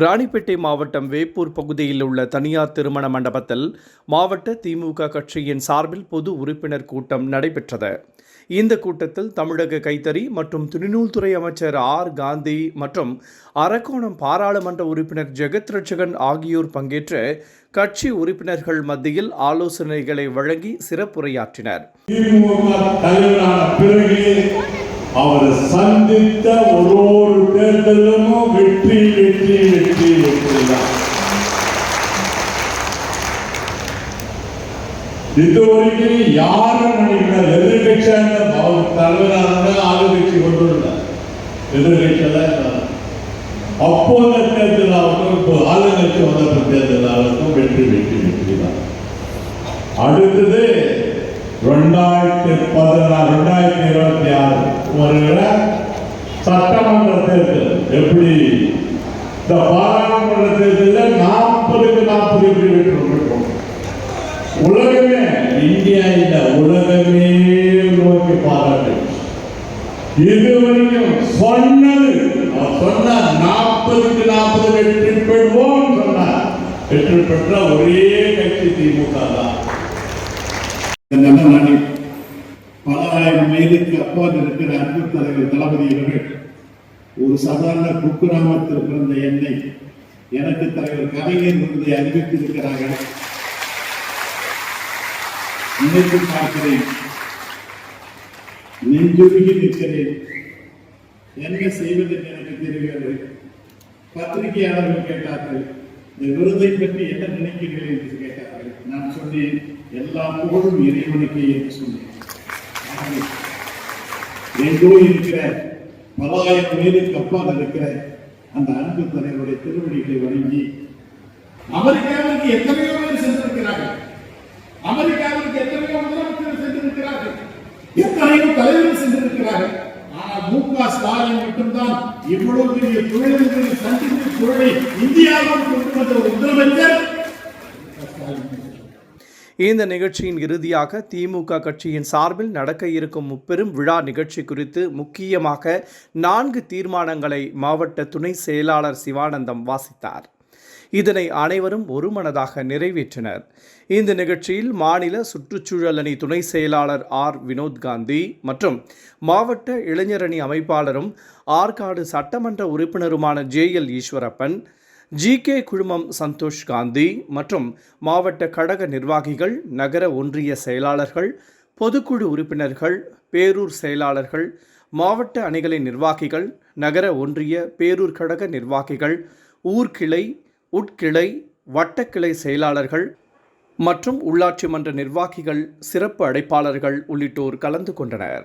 ராணிப்பேட்டை மாவட்டம் வேப்பூர் பகுதியில் உள்ள தனியார் திருமண மண்டபத்தில் மாவட்ட திமுக கட்சியின் சார்பில் பொது உறுப்பினர் கூட்டம் நடைபெற்றது. இந்த கூட்டத்தில் தமிழக கைத்தறி மற்றும் துணிநூல்துறை அமைச்சர் ஆர். காந்தி மற்றும் அரக்கோணம் பாராளுமன்ற உறுப்பினர் ஜெகத் ரட்சகன் ஆகியோர் பங்கேற்று கட்சி உறுப்பினர்கள் மத்தியில் ஆலோசனைகளை வழங்கி சிறப்புரையாற்றினர். அவர் சந்தித்த ஒரு ஒரு தேர்தலும் வெற்றி வெற்றி வெற்றி வெற்றி தான் இதுவரைக்கும் யாரும் நினைக்கிற எதிர்கட்சியாக அவர் தலைவரான ஆளுங்கட்சி கொண்டு வந்தார் எதிர்கட்சியில் இருந்தார். அப்போது தேர்தல் ஆகட்டும் இப்போ ஆளுங்கட்சி வந்த தேர்தலாகட்டும் வெற்றி வெற்றி வெற்றி தான் அடுத்தது எப்படி? இந்த பாராளுமன்ற தேர்தலில் நாற்பதுக்கு நாற்பது எப்படி வெற்றி பெற்றோம் உலகமே இந்தியா இல்ல உலகமே நோக்கி பாராட்டு. இதுவரைக்கும் சொன்னது அவர் சொன்னார் நாற்பதுக்கு நாற்பது வெற்றி பெறுவோம் சொன்னார். வெற்றி பெற்ற ஒரே கட்சி திமுக தான். பல ஆயிரம் மைலுக்கு அப்பால் இருக்கிற அன்பு தலைவர் தளபதி அவர்கள் ஒரு சாதாரண குக்கிராமத்தில் பிறந்த என்னை எனக்கு தலைவர் கலைஞர் விருதை அறிவித்திருக்கிறார்கள். நினைத்து பார்க்கிறேன். நெஞ்சுருகி நிற்கிறேன். என்ன செய்வது எனக்கு தெரியவில்லை பத்திரிகையாளர்கள் கேட்டார்கள் இந்த விருதை பற்றி என்ன நினைக்கிறீர்கள்? என்று கேட்டார்கள். நான் சொன்னேன் எல்லா புகழும் இறைவனுக்கே என்று சொன்னேன். எங்கோ இருக்கிற பலாயிரம் மேலுக்கு அப்பால் இருக்கிற அந்த அன்பு தலைவருடைய திருவடிகளை வணங்கி அமெரிக்காவிற்கு எத்தனையோ பேர் சென்றிருக்கிறார்கள். அமெரிக்காவிற்கு எத்தனையோ முதலமைச்சர் சென்றிருக்கிறார்கள். எத்தனையோ தலைவர்கள் சென்றிருக்கிறார்கள். ஆனால் மு க ஸ்டாலின் மட்டும்தான் இவ்வளவு பெரிய தொழில்களை சந்தித்து தொழிலை இந்தியாவில் கொண்டு வந்த ஒரு முதலமைச்சர் இந்த நிகழ்ச்சியின் இறுதியாக திமுக கட்சியின் சார்பில் நடக்க இருக்கும் முப்பெரும் விழா நிகழ்ச்சி குறித்து முக்கியமாக நான்கு தீர்மானங்களை மாவட்ட துணை செயலாளர் சிவானந்தம் வாசித்தார். இதனை அனைவரும் ஒருமனதாக நிறைவேற்றினர். இந்த நிகழ்ச்சியில் மாநில சுற்றுச்சூழல் அணி துணை செயலாளர் ஆர். வினோத் காந்தி மற்றும் மாவட்ட இளைஞரணி அமைப்பாளரும் ஆற்காடு சட்டமன்ற உறுப்பினருமான J. L. Eswarappan G K குழுமம் சந்தோஷ் காந்தி மற்றும் மாவட்ட கழக நிர்வாகிகள் நகர ஒன்றிய செயலாளர்கள் பொதுக்குழு உறுப்பினர்கள் பேரூர் செயலாளர்கள் மாவட்ட அணிகளின் நிர்வாகிகள் நகர ஒன்றிய பேரூர் கழக நிர்வாகிகள் ஊர்கிளை உட்கிளை வட்டக்கிளை செயலாளர்கள் மற்றும் உள்ளாட்சி மன்ற நிர்வாகிகள் சிறப்பு அடைப்பாளர்கள் உள்ளிட்டோர் கலந்து கொண்டனர்.